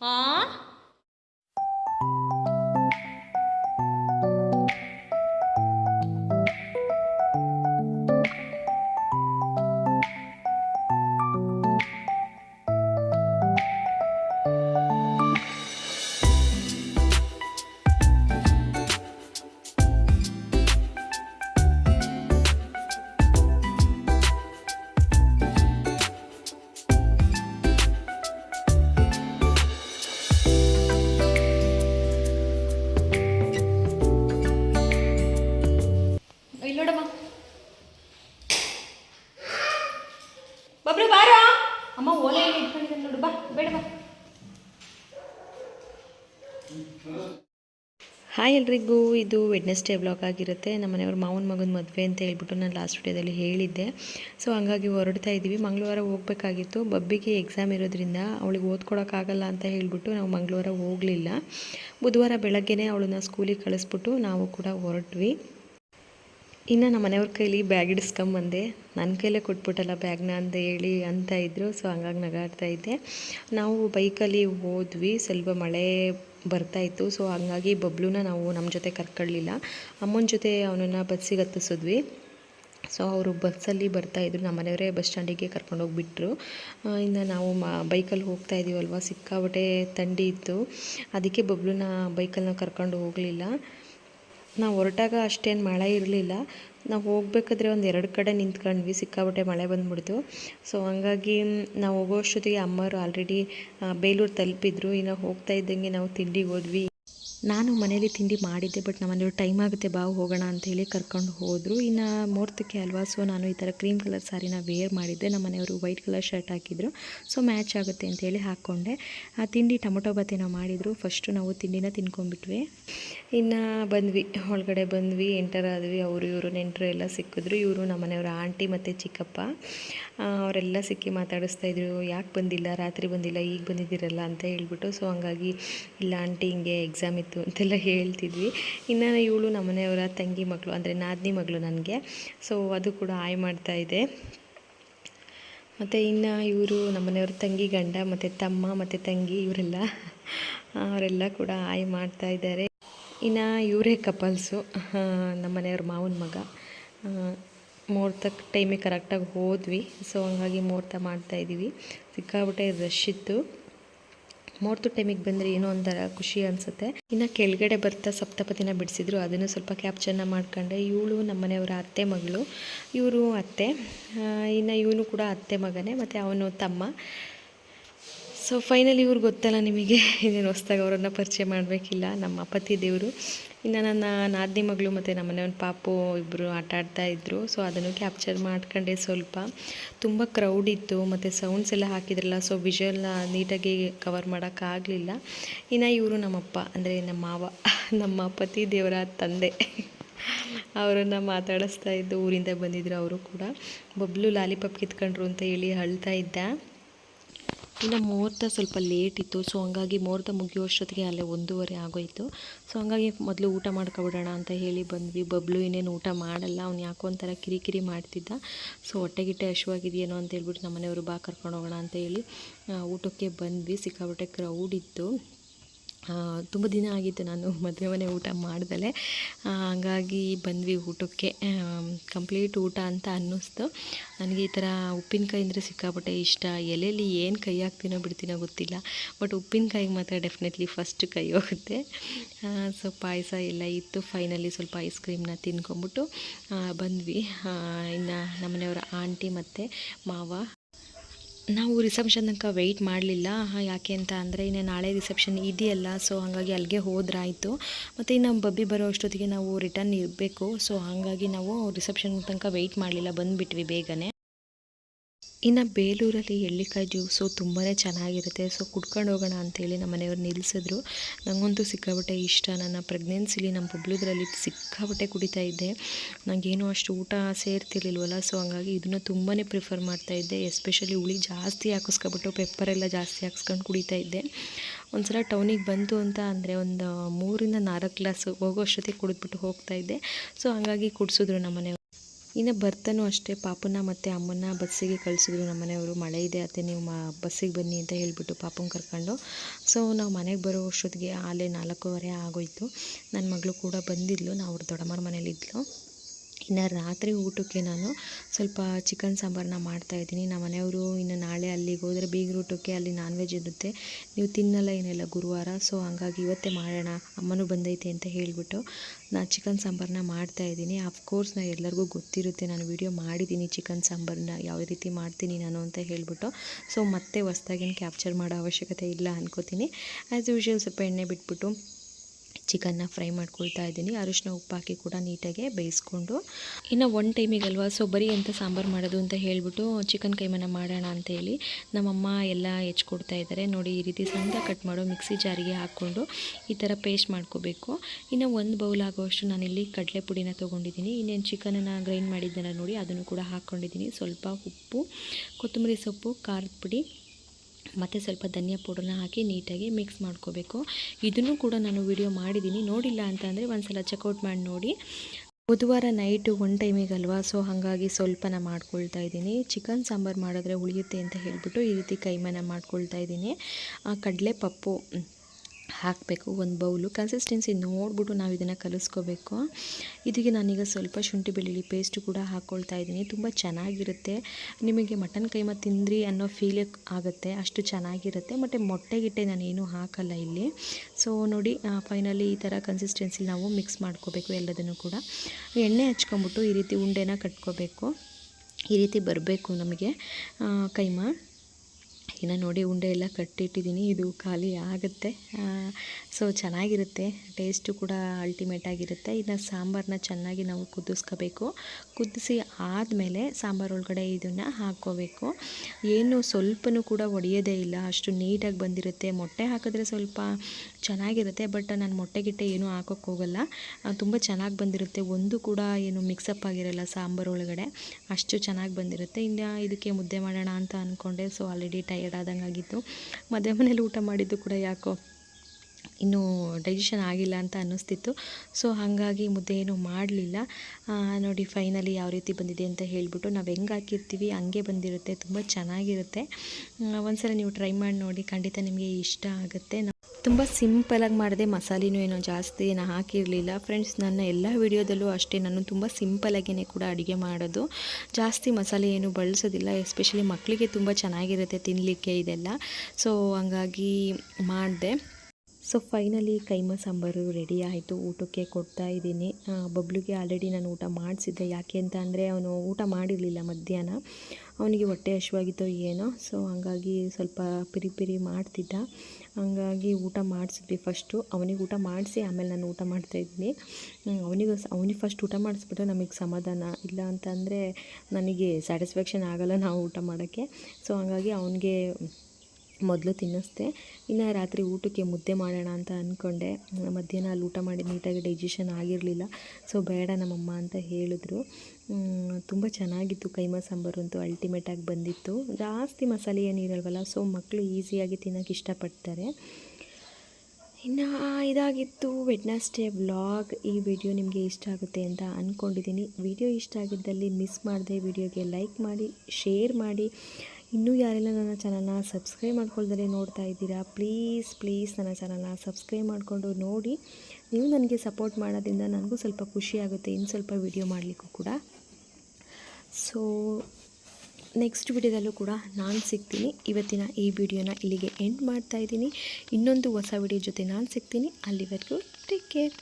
啊？ಹಾಯ್ ಎಲ್ರಿಗೂ, ಇದು Wednesday blog ಆಗಿರುತ್ತೆ. ನಮ್ಮ ಮನೆಯವ್ರ ಮಾವನ ಮಗನ ಮದುವೆ ಅಂತ ಹೇಳ್ಬಿಟ್ಟು ನಾನು ಲಾಸ್ಟ್ ವಿಡಿಯೋದಲ್ಲಿ ಹೇಳಿದ್ದೆ. ಸೊ ಹಂಗಾಗಿ ಹೊರಡ್ತಾ ಇದ್ದೀವಿ ಮಂಗಳವಾರ ಹೋಗ್ಬೇಕಾಗಿತ್ತು. ಬಬ್ಬಿಗೆ ಎಕ್ಸಾಮ್ ಇರೋದ್ರಿಂದ ಅವಳಿಗೆ ಓದ್ಕೊಡೋಕ್ಕಾಗಲ್ಲ ಅಂತ ಹೇಳಿಬಿಟ್ಟು ನಾವು ಮಂಗಳವಾರ ಹೋಗಲಿಲ್ಲ. ಬುಧವಾರ ಬೆಳಗ್ಗೆನೇ ಅವಳನ್ನ ಸ್ಕೂಲಿಗೆ ಕಳಿಸ್ಬಿಟ್ಟು ನಾವು ಕೂಡ ಹೊರಟ್ವಿ. ಇನ್ನು ನಮ್ಮ ಮನೆಯವ್ರ ಕೈಲಿ ಬ್ಯಾಗ್ ಇಡಿಸ್ಕೊಂಬಂದೆ ನನ್ನ ಕೈಲೇ ಕೊಟ್ಬಿಟ್ಟಲ್ಲ ಬ್ಯಾಗ್ನ ಅಂತ ಹೇಳಿ ಅಂತ ಇದ್ದರು ಸೊ ಹಂಗಾಗಿ ನಗಾಡ್ತಾ ಇದ್ದೆ. ನಾವು ಬೈಕಲ್ಲಿ ಹೋದ್ವಿ. ಸ್ವಲ್ಪ ಮಳೆ ಬರ್ತಾಯಿತ್ತು. ಸೊ ಹಂಗಾಗಿ ಬಬ್ಲುನ ನಾವು ನಮ್ಮ ಜೊತೆ ಕರ್ಕೊಳ್ಳಿಲ್ಲ. ಅಮ್ಮನ ಜೊತೆ ಅವನನ್ನು ಬಸ್ಸಿಗೆ ಹತ್ತಿಸಿದ್ವಿ. ಸೊ ಅವರು ಬಸ್ಸಲ್ಲಿ ಬರ್ತಾಯಿದ್ರು. ನಮ್ಮ ಮನೆಯವರೇ ಬಸ್ ಸ್ಟ್ಯಾಂಡಿಗೆ ಕರ್ಕೊಂಡು ಹೋಗ್ಬಿಟ್ರು. ಇನ್ನು ನಾವು ಮ, ಬೈಕಲ್ಲಿ ಹೋಗ್ತಾ ಇದ್ದೀವಲ್ವ? ಸಿಕ್ಕಾಬಟ್ಟೆ ಥಂಡಿ ಇತ್ತು. ಅದಕ್ಕೆ ಬಬ್ಲುನ ಬೈಕಲ್ಲಿ ನಾವು ಕರ್ಕೊಂಡು ಹೋಗಲಿಲ್ಲ. ನಾವು ಹೊರಟಾಗ ಅಷ್ಟೇನು ಮಳೆ ಇರಲಿಲ್ಲ. ನಾವು ಹೋಗ್ಬೇಕಾದ್ರೆ ಒಂದು ಎರಡು ಕಡೆ ನಿಂತ್ಕೊಂಡ್ವಿ ಸಿಕ್ಕಾಬಟ್ಟೆ ಮಳೆ ಬಂದ್ಬಿಡ್ತು. ಸೊ ಹಂಗಾಗಿ ನಾವು ಹೋಗೋ ಅಷ್ಟೊತ್ತಿಗೆ ಅಮ್ಮರು ಆಲ್ರೆಡಿ ಬೇಲೂರು ತಲುಪಿದ್ರು. ಇನ್ನು ಹೋಗ್ತಾ ಇದ್ದಂಗೆ ನಾವು ತಿಂಡಿಗೆ ಹೋದ್ವಿ. ನಾನು ಮನೇಲಿ ತಿಂಡಿ ಮಾಡಿದ್ದೆ, ಬಟ್ ನಮ್ಮ ಮನೆಯವ್ರು ಟೈಮ್ ಆಗುತ್ತೆ, ಬಾ, ಹೋಗೋಣ ಅಂತ ಹೇಳಿ ಕರ್ಕೊಂಡು ಹೋದರು. ಇನ್ನು ಮೂರ್ತಕ್ಕೆ ಅಲ್ವಾ, ಸೊ ನಾನು ಈ ಥರ ಕ್ರೀಮ್ ಕಲರ್ ಸ್ಯಾರಿನ ವೇರ್ ಮಾಡಿದ್ದೆ. ನಮ್ಮ ಮನೆಯವರು ವೈಟ್ ಕಲರ್ ಶರ್ಟ್ ಹಾಕಿದ್ರು. ಸೊ ಮ್ಯಾಚ್ ಆಗುತ್ತೆ ಅಂತೇಳಿ ಹಾಕ್ಕೊಂಡೆ. ಆ ತಿಂಡಿ ಟೊಮೊಟೊ ಬಾತಿನ ಮಾಡಿದರು. ಫಸ್ಟು ನಾವು ತಿಂಡಿನ ತಿನ್ಕೊಂಡ್ಬಿಟ್ವಿ. ಇನ್ನು ಬಂದ್ವಿ, ಒಳಗಡೆ ಬಂದ್ವಿ, ಎಂಟರ್ ಆದ್ವಿ. ಅವರು, ಇವರು, ನೆಂಟರು ಎಲ್ಲ ಸಿಕ್ಕಿದ್ರು. ಇವರು ನಮ್ಮ ಮನೆಯವರ ಆಂಟಿ ಮತ್ತು ಚಿಕ್ಕಪ್ಪ. ಅವರೆಲ್ಲ ಸಿಕ್ಕಿ ಮಾತಾಡಿಸ್ತಾ ಇದ್ರು. ಯಾಕೆ ಬಂದಿಲ್ಲ? ರಾತ್ರಿ ಬಂದಿಲ್ಲ, ಈಗ ಬಂದಿದ್ದೀರಲ್ಲ ಅಂತ ಹೇಳ್ಬಿಟ್ಟು. ಸೊ ಹಂಗಾಗಿ, ಇಲ್ಲ, ಆಂಟಿ, ಹಿಂಗೆ ಎಕ್ಸಾಮ್ ಅಂತೆಲ್ಲ ಹೇಳ್ತಿದ್ವಿ. ಇನ್ನು ಇವಳು ನಮ್ಮ ಮನೆಯವರ ತಂಗಿ ಮಗಳು, ಅಂದರೆ ನಾದಿನಿ ಮಗಳು ನನಗೆ. ಸೊ ಅದು ಕೂಡ ಆಯ್ ಮಾಡ್ತಾ ಇದೆ. ಮತ್ತು ಇನ್ನು ಇವರು ನಮ್ಮನೆಯವ್ರ ತಂಗಿ ಗಂಡ, ಮತ್ತು ತಮ್ಮ, ಮತ್ತು ತಂಗಿ ಇವರೆಲ್ಲ, ಅವರೆಲ್ಲ ಕೂಡ ಆಯ್ ಮಾಡ್ತಾ ಇದ್ದಾರೆ. ಇನ್ನು ಇವರೇ ಕಪಲ್ಸು ನಮ್ಮ ಮನೆಯವ್ರ ಮಾವನ ಮಗ. ಮುಹೂರ್ತಕ್ಕೆ ಟೈಮಿಗೆ ಕರೆಕ್ಟಾಗಿ ಹೋದ್ವಿ. ಸೊ ಹಂಗಾಗಿ ಮುಹೂರ್ತ ಮಾಡ್ತಾಯಿದ್ದೀವಿ ಸಿಕ್ಕಾಬಿಟ್ಟೆ ರಶ್ ಇತ್ತು. ಮುಹೂರ್ತ ಟೈಮಿಗೆ ಬಂದರೆ ಏನೋ ಒಂಥರ ಖುಷಿ ಅನಿಸುತ್ತೆ. ಇನ್ನು ಕೆಳಗಡೆ ಬರ್ತಾ ಸಪ್ತಪದಿನ ಬಿಡಿಸಿದ್ರು, ಅದನ್ನು ಸ್ವಲ್ಪ ಕ್ಯಾಪ್ಚರ್ನ ಮಾಡ್ಕೊಂಡೆ. ಇವಳು ನಮ್ಮ ಮನೆಯವರ ಅತ್ತೆ ಮಗಳು. ಇವರು ಅತ್ತೆ. ಇನ್ನು ಇವನು ಕೂಡ ಅತ್ತೆ ಮಗನೇ, ಮತ್ತು ಅವನು ತಮ್ಮ. ಸೊ ಫೈನಲಿ ಇವ್ರು ಗೊತ್ತಲ್ಲ ನಿಮಗೆ ಇನ್ನೇನು ಹೊಸ್ದಾಗ ಅವರನ್ನು ಪರಿಚಯ ಮಾಡಬೇಕಿಲ್ಲ, ನಮ್ಮ ಪತಿ ದೇವರು. ಇನ್ನು ನನ್ನ ನಾದಿನಿ ಮಗಳು ಮತ್ತು ನಮ್ಮ ಮನೆಯವನ ಪಾಪು ಇಬ್ಬರು ಆಟ ಆಡ್ತಾ ಇದ್ದರು ಸೊ ಅದನ್ನು ಕ್ಯಾಪ್ಚರ್ ಮಾಡ್ಕೊಂಡೆ ಸ್ವಲ್ಪ. ತುಂಬ ಕ್ರೌಡ್ ಇತ್ತು. ಮತ್ತು ಸೌಂಡ್ಸ್ ಎಲ್ಲ ಹಾಕಿದ್ರಲ್ಲ ಸೊ ವಿಷಲ್ನ ನೀಟಾಗಿ ಕವರ್ ಮಾಡೋಕ್ಕಾಗಲಿಲ್ಲ ಇನ್ನು ಇವರು ನಮ್ಮಪ್ಪ, ಅಂದರೆ ನಮ್ಮ ಮಾವ, ನಮ್ಮ ಪತಿ ದೇವರ ತಂದೆ, ಅವರನ್ನು ಮಾತಾಡಿಸ್ತಾ ಇದ್ದು ಊರಿಂದ ಬಂದಿದ್ದರು ಅವರು ಕೂಡ. ಬಬ್ಲು ಲಾಲಿಪಾಪ್ ಕಿತ್ಕೊಂಡ್ರು ಅಂತ ಹೇಳಿ ಅಳ್ತಾ ಇದ್ದ. ಇನ್ನು ಮುಹೂರ್ತ ಸ್ವಲ್ಪ ಲೇಟ್ ಇತ್ತು ಸೊ ಹಂಗಾಗಿ ಮುಹೂರ್ತ ಮುಗಿಯುವಷ್ಟೊತ್ತಿಗೆ ಅಲ್ಲೇ ಒಂದೂವರೆ ಆಗೋಯಿತು. ಸೊ ಹಂಗಾಗಿ ಮೊದಲು ಊಟ ಮಾಡ್ಕೊಬಿಡೋಣ ಅಂತ ಹೇಳಿ ಬಂದ್ವಿ. ಬಬ್ಲು ಇನ್ನೇನು ಊಟ ಮಾಡಲ್ಲ, ಅವ್ನು ಯಾಕೋ ಒಂಥರ ಕಿರಿಕಿರಿ ಮಾಡ್ತಿದ್ದ. ಸೊ ಹೊಟ್ಟೆಗಿಟ್ಟೆ ಹಶುವಾಗಿದೆಯೇನೋ ಅಂತ ಹೇಳ್ಬಿಟ್ಟು ನಮ್ಮ ಮನೆಯವರು ಬಾ ಕರ್ಕೊಂಡು ಹೋಗೋಣ ಅಂತ ಹೇಳಿ ಊಟಕ್ಕೆ ಬಂದ್ವಿ. ಸಿಕ್ಕಾಬಿಟ್ಟೆ ಕ್ರೌಡ್ ಇತ್ತು. ತುಂಬ ದಿನ ಆಗಿತ್ತು ನಾನು ಮದುವೆ ಮನೆ ಊಟ ಮಾಡ್ದಲೆ. ಹಾಗಾಗಿ ಬಂದ್ವಿ ಊಟಕ್ಕೆ. ಕಂಪ್ಲೀಟ್ ಊಟ ಅಂತ ಅನ್ನಿಸ್ತು. ನನಗೆ ಈ ಥರ ಉಪ್ಪಿನಕಾಯಿ ಅಂದರೆ ಸಿಕ್ಕಾಪಟ್ಟೆ ಇಷ್ಟ. ಎಲೆಯಲ್ಲಿ ಏನು ಕೈ ಹಾಕ್ತೀನೋ ಬಿಡ್ತೀನೋ ಗೊತ್ತಿಲ್ಲ. ಬಟ್ ಉಪ್ಪಿನಕಾಯಿಗೆ ಮಾತ್ರ ಡೆಫಿನೆಟ್ಲಿ ಫಸ್ಟ್ ಕೈ ಹೋಗುತ್ತೆ. ಸೊ ಪಾಯಸ ಎಲ್ಲ ಇತ್ತು. ಫೈನಲಿ ಸ್ವಲ್ಪ ಐಸ್ ಕ್ರೀಮ್ನ ತಿನ್ಕೊಂಬಿಟ್ಟು ಬಂದ್ವಿ. ಇನ್ನು ನಮ್ಮನೆಯವರ ಆಂಟಿ ಮತ್ತು ಮಾವ. ನಾವು ರಿಸೆಪ್ಷನ್ ತನಕ ವೆಯ್ಟ್ ಮಾಡಲಿಲ್ಲ. ಯಾಕೆ ಅಂತ ಅಂದರೆ ಇನ್ನು ನಾಳೆ ರಿಸೆಪ್ಷನ್ ಇದೆಯಲ್ಲ ಸೊ ಹಾಗಾಗಿ ಅಲ್ಲಿಗೆ ಹೋದ್ರಾಯಿತು. ಮತ್ತು ಇನ್ನು ಬಬ್ಬಿ ಬರೋ ಅಷ್ಟೊತ್ತಿಗೆ ನಾವು ರಿಟರ್ನ್ ಇರಬೇಕು. ಸೊ ಹಾಗಾಗಿ ನಾವು ರಿಸೆಪ್ಷನ್ ತನಕ ವೆಯ್ಟ್ ಮಾಡಲಿಲ್ಲ, ಬಂದುಬಿಟ್ವಿ ಬೇಗನೆ. ಇನ್ನು ಬೇಲೂರಲ್ಲಿ ಎಳ್ಳಿಕಾಯಿ ಜ್ಯೂಸು ತುಂಬಾ ಚೆನ್ನಾಗಿರುತ್ತೆ. ಸೊ ಕುಡ್ಕೊಂಡು ಹೋಗೋಣ ಅಂತೇಳಿ ನಮ್ಮ ಮನೆಯವ್ರು ನಿಲ್ಲಿಸಿದ್ರು ನನಗಂತೂ ಸಿಕ್ಕಾಬಟ್ಟೆ ಇಷ್ಟ. ನನ್ನ ಪ್ರೆಗ್ನೆನ್ಸಿಲಿ ನಮ್ಮ ಬಬ್ಲುದ್ರಲ್ಲಿ ಸಿಕ್ಕಾಬಟ್ಟೆ ಕುಡಿತಾ ಇದ್ದೆ. ನನಗೇನು ಅಷ್ಟು ಊಟ ಸೇರ್ತಿರ್ಲಿಲ್ವಲ್ಲ ಸೊ ಹಂಗಾಗಿ ಇದನ್ನು ತುಂಬಾ ಪ್ರಿಫರ್ ಮಾಡ್ತಾ ಇದ್ದೆ. ಎಸ್ಪೆಷಲಿ ಹುಳಿ ಜಾಸ್ತಿ ಹಾಕಿಸ್ಕೊಬಿಟ್ಟು ಪೆಪ್ಪರೆಲ್ಲ ಜಾಸ್ತಿ ಹಾಕ್ಸ್ಕೊಂಡು ಕುಡಿತಾ ಇದ್ದೆ. ಒಂದ್ಸಲ ಟೌನಿಗೆ ಬಂತು ಅಂತ ಅಂದರೆ ಒಂದು ಮೂರಿಂದ ನಾಲ್ಕು ಗ್ಲಾಸ್ ಹೋಗೋ ಅಷ್ಟೊತ್ತಿಗೆ ಕುಡಿದ್ಬಿಟ್ಟು ಹೋಗ್ತಾ ಇದ್ದೆ. ಸೊ ಹಂಗಾಗಿ ಕುಡಿಸಿದ್ರು ನಮ್ಮ ಮನೆಯವ್ರು. ಇನ್ನು ಬರ್ತಾನೂ ಅಷ್ಟೇ. ಪಾಪನ ಮತ್ತು ಅಮ್ಮನ ಬಸ್ಸಿಗೆ ಕಳಿಸಿದ್ರು. ನಮ್ಮ ಮನೆಯವರು, ಮಳೆ ಇದೆ, ಅತ್ತೆ, ನೀವು ಮಾ, ಬಸ್ಸಿಗೆ ಬನ್ನಿ ಅಂತ ಹೇಳಿಬಿಟ್ಟು ಪಾಪನ ಕರ್ಕೊಂಡು. ಸೊ ನಾವು ಮನೆಗೆ ಬರೋ ಅಷ್ಟೊತ್ತಿಗೆ ಆಲೆ ನಾಲ್ಕೂವರೆ ಆಗೋಯ್ತು. ನನ್ನ ಮಗಳು ಕೂಡ ಬಂದಿದ್ಲು. ನಾವು ಅವ್ರ ದೊಡ್ಡಮ್ಮರ ಮನೇಲಿದ್ಲು. ಇನ್ನು ರಾತ್ರಿ ಊಟಕ್ಕೆ ನಾನು ಸ್ವಲ್ಪ ಚಿಕನ್ ಸಾಂಬಾರನ್ನ ಮಾಡ್ತಾಯಿದ್ದೀನಿ ನಮ್ಮ ಮನೆಯವರು ಇನ್ನು ನಾಳೆ ಅಲ್ಲಿಗೆ ಹೋದರೆ ಬೀಗರ ಊಟಕ್ಕೆ ಅಲ್ಲಿ ನಾನ್ ವೆಜ್ ಇರುತ್ತೆ. ನೀವು ತಿನ್ನಲ್ಲ ಏನಿಲ್ಲ ಗುರುವಾರ. ಸೊ ಹಂಗಾಗಿ ಇವತ್ತೇ ಮಾಡೋಣ. ಅಮ್ಮನೂ ಬಂದೈತೆ ಅಂತ ಹೇಳಿಬಿಟ್ಟು ನಾನು ಚಿಕನ್ ಸಾಂಬಾರನ್ನ ಮಾಡ್ತಾಯಿದ್ದೀನಿ ಅಫ್ಕೋರ್ಸ್ ನಾನು ಎಲ್ಲರಿಗೂ ಗೊತ್ತಿರುತ್ತೆ. ನಾನು ವಿಡಿಯೋ ಮಾಡಿದ್ದೀನಿ ಚಿಕನ್ ಸಾಂಬಾರನ್ನ ಯಾವ ರೀತಿ ಮಾಡ್ತೀನಿ ನಾನು ಅಂತ ಹೇಳಿಬಿಟ್ಟು. ಸೊ ಮತ್ತೆ ಹೊಸ್ದಾಗೇನು ಕ್ಯಾಪ್ಚರ್ ಮಾಡೋ ಅವಶ್ಯಕತೆ ಇಲ್ಲ ಅನ್ಕೋತೀನಿ. ಆ್ಯಸ್ ಯೂಶ್ವಲ್ ಸ್ವಲ್ಪ ಎಣ್ಣೆ ಬಿಟ್ಬಿಟ್ಟು ಚಿಕನ್ನ ಫ್ರೈ ಮಾಡ್ಕೊಳ್ತಾ ಇದ್ದೀನಿ. ಅರಿಶಿನ ಉಪ್ಪು ಹಾಕಿ ಕೂಡ ನೀಟಾಗಿ ಬೇಯಿಸ್ಕೊಂಡು. ಇನ್ನು ಒನ್ ಟೈಮಿಗಲ್ವಾ ಸೊ ಬರೀ ಅಂತ ಸಾಂಬಾರು ಮಾಡೋದು ಅಂತ ಹೇಳಿಬಿಟ್ಟು ಚಿಕನ್ ಕೈಮನ ಮಾಡೋಣ ಅಂತ ಹೇಳಿ ನಮ್ಮಮ್ಮ ಎಲ್ಲ ಹೆಚ್ಕೊಡ್ತಾ ಇದ್ದಾರೆ ನೋಡಿ, ಈ ರೀತಿ ಸಣ್ಣ ಕಟ್ ಮಾಡೋ ಮಿಕ್ಸಿ ಜಾರಿಗೆ ಹಾಕ್ಕೊಂಡು ಈ ಥರ ಪೇಸ್ಟ್ ಮಾಡ್ಕೋಬೇಕು. ಇನ್ನು ಒಂದು ಬೌಲ್ ಆಗೋಷ್ಟು ಇಲ್ಲಿ ಕಡಲೆ ಪುಡಿನ ತೊಗೊಂಡಿದ್ದೀನಿ. ಇನ್ನೇನು ಚಿಕನನ್ನು ಗ್ರೈಂಡ್ ಮಾಡಿದ್ದನ್ನು ನೋಡಿ ಅದನ್ನು ಕೂಡ ಹಾಕ್ಕೊಂಡಿದ್ದೀನಿ ಸ್ವಲ್ಪ ಉಪ್ಪು, ಕೊತ್ತಂಬರಿ ಸೊಪ್ಪು, ಖಾರದ ಪುಡಿ ಮತ್ತು ಸ್ವಲ್ಪ ಧನಿಯಾ ಪೌಡರ್ನ ಹಾಕಿ ನೀಟಾಗಿ ಮಿಕ್ಸ್ ಮಾಡ್ಕೋಬೇಕು. ಇದನ್ನು ಕೂಡ ನಾನು ವಿಡಿಯೋ ಮಾಡಿದ್ದೀನಿ. ನೋಡಿಲ್ಲ ಅಂತ ಅಂದರೆ ಒಂದ್ಸಲ ಚೆಕ್ಔಟ್ ಮಾಡಿ ನೋಡಿ. ಬುಧವಾರ ನೈಟು ಒನ್ ಟೈಮಿಗಲ್ವಾ ಸೊ ಹಾಗಾಗಿ ಸ್ವಲ್ಪನ ಮಾಡ್ಕೊಳ್ತಾ ಇದ್ದೀನಿ. ಚಿಕನ್ ಸಾಂಬಾರು ಮಾಡಿದ್ರೆ ಉಳಿಯುತ್ತೆ ಅಂತ ಹೇಳಿಬಿಟ್ಟು ಈ ರೀತಿ ಕೈಮನ ಮಾಡ್ಕೊಳ್ತಾ ಇದ್ದೀನಿ. ಕಡಲೆ ಪಪ್ಪು ಹಾಕಬೇಕು, ಒಂದು ಬೌಲು. ಕನ್ಸಿಸ್ಟೆನ್ಸಿ ನೋಡಿಬಿಟ್ಟು ನಾವು ಇದನ್ನು ಕಲಿಸ್ಕೋಬೇಕು. ಇದಕ್ಕೆ ನಾನೀಗ ಸ್ವಲ್ಪ ಶುಂಠಿ ಬೆಳ್ಳುಳ್ಳಿ ಪೇಸ್ಟು ಕೂಡ ಹಾಕ್ಕೊಳ್ತಾ ಇದ್ದೀನಿ. ತುಂಬ ಚೆನ್ನಾಗಿರುತ್ತೆ. ನಿಮಗೆ ಮಟನ್ ಕೈಮ ತಿಂದ್ರಿ ಅನ್ನೋ ಫೀಲ್ ಆಗುತ್ತೆ. ಅಷ್ಟು ಚೆನ್ನಾಗಿರುತ್ತೆ. ಮತ್ತು ಮೊಟ್ಟೆ ಗಿಟ್ಟೆ ನಾನೇನು ಹಾಕಲ್ಲ ಇಲ್ಲಿ. ಸೊ ನೋಡಿ ಫೈನಲಿ ಈ ಥರ ಕನ್ಸಿಸ್ಟೆನ್ಸಿ ನಾವು ಮಿಕ್ಸ್ ಮಾಡ್ಕೋಬೇಕು ಎಲ್ಲದನ್ನು ಕೂಡ. ಎಣ್ಣೆ ಹಚ್ಕೊಂಬಿಟ್ಟು ಈ ರೀತಿ ಉಂಡೆನ ಕಟ್ಕೋಬೇಕು. ಈ ರೀತಿ ಬರಬೇಕು ನಮಗೆ ಕೈಮಾ. ಇನ್ನು ನೋಡಿ ಉಂಡೆ ಎಲ್ಲ ಕಟ್ಟಿಟ್ಟಿದ್ದೀನಿ. ಇದು ಖಾಲಿ ಆಗುತ್ತೆ. ಸೊ ಚೆನ್ನಾಗಿರುತ್ತೆ. ಟೇಸ್ಟು ಕೂಡ ಅಲ್ಟಿಮೇಟ್ ಆಗಿರುತ್ತೆ. ಇನ್ನು ಸಾಂಬಾರನ್ನ ಚೆನ್ನಾಗಿ ನಾವು ಕುದಿಸ್ಕೋಬೇಕು. ಕುದಿಸಿ ಆದಮೇಲೆ ಸಾಂಬಾರು ಒಳಗಡೆ ಇದನ್ನು ಹಾಕ್ಕೋಬೇಕು. ಏನು ಸ್ವಲ್ಪನೂ ಕೂಡ ಒಡೆಯೋದೇ ಇಲ್ಲ. ಅಷ್ಟು ನೀಟಾಗಿ ಬಂದಿರುತ್ತೆ. ಮೊಟ್ಟೆ ಹಾಕಿದ್ರೆ ಸ್ವಲ್ಪ ಚೆನ್ನಾಗಿರುತ್ತೆ ಬಟ್ ನಾನು ಮೊಟ್ಟೆ ಗಿಟ್ಟೆ ಏನೂ ಹಾಕೋಕ್ಕೆ ಹೋಗಲ್ಲ. ತುಂಬ ಚೆನ್ನಾಗಿ ಬಂದಿರುತ್ತೆ. ಒಂದು ಕೂಡ ಏನು ಮಿಕ್ಸಪ್ ಆಗಿರಲ್ಲ ಸಾಂಬಾರು ಒಳಗಡೆ. ಅಷ್ಟು ಚೆನ್ನಾಗಿ ಬಂದಿರುತ್ತೆ. ಇನ್ನು ಇದಕ್ಕೆ ಮುದ್ದೆ ಮಾಡೋಣ ಅಂತ ಅಂದ್ಕೊಂಡೆ ಸೊ ಆಲ್ರೆಡಿ ಆದಂಗೆ ಆಗಿತ್ತು ಮದುವೆ ಮನೇಲಿ ಊಟ ಮಾಡಿದ್ದು ಕೂಡ ಯಾಕೋ ಇನ್ನೂ ಡೈಜೆಷನ್ ಆಗಿಲ್ಲ ಅಂತ ಅನ್ನಿಸ್ತಿತ್ತು. ಸೊ ಹಾಗಾಗಿ ಮುದ್ದೆ ಏನೂ ಮಾಡಲಿಲ್ಲ. ನೋಡಿ ಫೈನಲಿ ಯಾವ ರೀತಿ ಬಂದಿದೆ ಅಂತ ಹೇಳಿಬಿಟ್ಟು ನಾವು ಹೆಂಗೆ ಹಾಕಿರ್ತೀವಿ, ಹಂಗೆ ಬಂದಿರುತ್ತೆ, ತುಂಬ ಚೆನ್ನಾಗಿರುತ್ತೆ. ಒಂದ್ಸಲ ನೀವು ಟ್ರೈ ಮಾಡಿ ನೋಡಿ, ಖಂಡಿತ ನಿಮಗೆ ಇಷ್ಟ ಆಗುತ್ತೆ. ತುಂಬ ಸಿಂಪಲಾಗಿ ಮಾಡಿದೆ. ಮಸಾಲೆನೂ ಏನೋ ಜಾಸ್ತಿ ಏನು ಹಾಕಿರಲಿಲ್ಲ. ಫ್ರೆಂಡ್ಸ್ ನನ್ನ ಎಲ್ಲ ವಿಡಿಯೋದಲ್ಲೂ ಅಷ್ಟೇ. ನಾನು ತುಂಬ ಸಿಂಪಲಾಗಿಯೇ ಕೂಡ ಅಡುಗೆ ಮಾಡೋದು. ಜಾಸ್ತಿ ಮಸಾಲೆ ಏನು ಬಳಸೋದಿಲ್ಲ. ಎಸ್ಪೆಷಲಿ ಮಕ್ಕಳಿಗೆ ತುಂಬ ಚೆನ್ನಾಗಿರುತ್ತೆ ತಿನ್ನಲಿಕ್ಕೆ ಇದೆಲ್ಲ. ಸೊ ಹಂಗಾಗಿ ಮಾಡಿದೆ. ಸೊ ಫೈನಲಿ ಕೈಮ ಸಾಂಬಾರು ರೆಡಿ ಆಯಿತು. ಊಟಕ್ಕೆ ಕೊಡ್ತಾ ಇದ್ದೀನಿ. ಬಬ್ಲುಗೆ ಆಲ್ರೆಡಿ ನಾನು ಊಟ ಮಾಡಿಸಿದ್ದೆ. ಯಾಕೆ ಅಂತ ಅಂದರೆ, ಅವನು ಊಟ ಮಾಡಿರಲಿಲ್ಲ ಮಧ್ಯಾಹ್ನ. ಅವನಿಗೆ ಹೊಟ್ಟೆ ಹಶ್ವಾಗಿತ್ತೋ ಏನೋ. ಸೊ ಹಂಗಾಗಿ ಸ್ವಲ್ಪ ಪಿರಿ ಪಿರಿ ಮಾಡ್ತಿದ್ದ. ಹಂಗಾಗಿ ಊಟ ಮಾಡಿಸಿದ್ವಿ ಫಸ್ಟು ಅವನಿಗೆ ಊಟ ಮಾಡಿಸಿ, ಆಮೇಲೆ ನಾನು ಊಟ ಮಾಡ್ತಾಯಿದ್ದೀನಿ ಅವನಿಗೆ ಅವನಿಗೆ ಫಸ್ಟ್ ಊಟ ಮಾಡಿಸ್ಬಿಟ್ಟು ನಮಗೆ ಸಮಾಧಾನ. ಇಲ್ಲ ಅಂತಂದರೆ ನನಗೆ ಸ್ಯಾಟಿಸ್ಫ್ಯಾಕ್ಷನ್ ಆಗೋಲ್ಲ ನಾವು ಊಟ ಮಾಡೋಕ್ಕೆ. ಸೊ ಹಂಗಾಗಿ ಅವನಿಗೆ ಮೊದಲು ತಿನ್ನಿಸ್ದೆ. ಇನ್ನು ರಾತ್ರಿ ಊಟಕ್ಕೆ ಮುದ್ದೆ ಮಾಡೋಣ ಅಂತ ಅಂದ್ಕೊಂಡೆ ಮಧ್ಯಾಹ್ನ ಅಲ್ಲಿ ಊಟ ಮಾಡಿ ನೀಟಾಗಿ ಡೈಜೆಷನ್ ಆಗಿರಲಿಲ್ಲ. ಸೊ ಬೇಡ ನಮ್ಮಮ್ಮ ಅಂತ ಹೇಳಿದ್ರು. ತುಂಬ ಚೆನ್ನಾಗಿತ್ತು. ಕೈಮಾ ಸಾಂಬಾರು ಅಂತೂ ಅಲ್ಟಿಮೇಟಾಗಿ ಬಂದಿತ್ತು. ಜಾಸ್ತಿ ಮಸಾಲೆ ಏನಿರಲ್ವಲ್ಲ ಸೊ ಮಕ್ಕಳು ಈಸಿಯಾಗಿ ತಿನ್ನೋಕೆ ಇಷ್ಟಪಡ್ತಾರೆ. ಇನ್ನು ಇದಾಗಿತ್ತು ವೆಡ್ನಸ್ಡೇ ಬ್ಲಾಗ್ ಈ ವಿಡಿಯೋ ನಿಮಗೆ ಇಷ್ಟ ಆಗುತ್ತೆ ಅಂತ ಅಂದ್ಕೊಂಡಿದ್ದೀನಿ ವಿಡಿಯೋ ಇಷ್ಟ ಆಗಿದ್ದಲ್ಲಿ ಮಿಸ್ ಮಾಡದೆ. ವಿಡಿಯೋಗೆ ಲೈಕ್ ಮಾಡಿ ಶೇರ್ ಮಾಡಿ. ಇನ್ನೂ ಯಾರೆಲ್ಲ ನನ್ನ ಚಾನಲ್ನ ಸಬ್ಸ್ಕ್ರೈಬ್ ಮಾಡ್ಕೊಳ್ದರೆ ನೋಡ್ತಾ ಇದ್ದೀರಾ ಪ್ಲೀಸ್ ಪ್ಲೀಸ್ ನನ್ನ ಚಾನಲ್ನ ಸಬ್ಸ್ಕ್ರೈಬ್ ಮಾಡಿಕೊಂಡು ನೋಡಿ. ನೀವು ನನಗೆ ಸಪೋರ್ಟ್ ಮಾಡೋದ್ರಿಂದ ನನಗೂ ಸ್ವಲ್ಪ ಖುಷಿ ಆಗುತ್ತೆ, ಇನ್ನು ಸ್ವಲ್ಪ ವಿಡಿಯೋ ಮಾಡಲಿಕ್ಕೂ ಕೂಡ. ಸೊ ನೆಕ್ಸ್ಟ್ ವಿಡಿಯೋದಲ್ಲೂ ಕೂಡ ನಾನು ಸಿಗ್ತೀನಿ. ಇವತ್ತಿನ ಈ ವಿಡಿಯೋನ ಇಲ್ಲಿಗೆ ಎಂಡ್ ಮಾಡ್ತಾ ಇದ್ದೀನಿ. ಇನ್ನೊಂದು ಹೊಸ ವಿಡಿಯೋ ಜೊತೆ ನಾನು ಸಿಗ್ತೀನಿ. ಅಲ್ಲಿವರೆಗೂ ಟೇಕ್ ಕೇರ್